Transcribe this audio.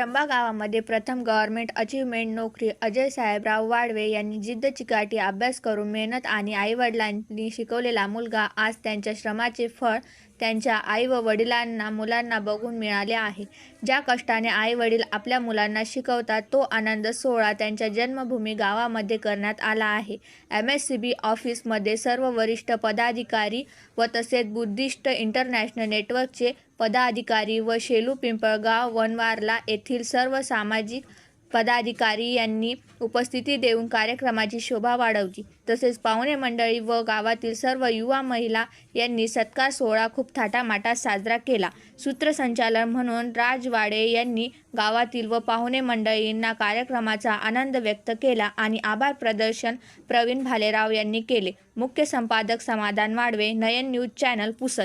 खांबा गावामध्ये प्रथम गव्हर्नमेंट अचीवमेंट नोकरी अजय साहेबराव वाडवे यांनी जिद्द चिकाटी अभ्यास करून मेहनत आणि आईवडिलांनी शिकवलेला मुलगा आज त्यांच्या श्रमाचे फळ त्यांच्या आई व वडिलांना मुलांना बघून मिळाले आहे. ज्या कष्टाने आई वडील आपल्या मुलांना शिकवतात तो आनंद सोहळा त्यांच्या जन्मभूमी गावामध्ये करण्यात आला आहे. एम एस सी बी ऑफिसमध्ये सर्व वरिष्ठ पदाधिकारी व तसेच बुद्धिस्ट इंटरनॅशनल नेटवर्कचे पदाधिकारी व शेलू पिंपळगाव वनवारला येथील सर्व सामाजिक पदाधिकारी यांनी उपस्थिती देऊन कार्यक्रमाची शोभा वाढवली. तसेच पाहुणे मंडळी व गावातील सर्व युवा महिला यांनी सत्कार सोहळा खूप थाटामाटात साजरा केला. सूत्रसंचालन म्हणून राजवाडे यांनी गावातील व पाहुणे मंडळींना कार्यक्रमाचा आनंद व्यक्त केला आणि आभार प्रदर्शन प्रवीण भालेराव यांनी केले. मुख्य संपादक समाधान वाडवे नयन न्यूज चॅनल पुसद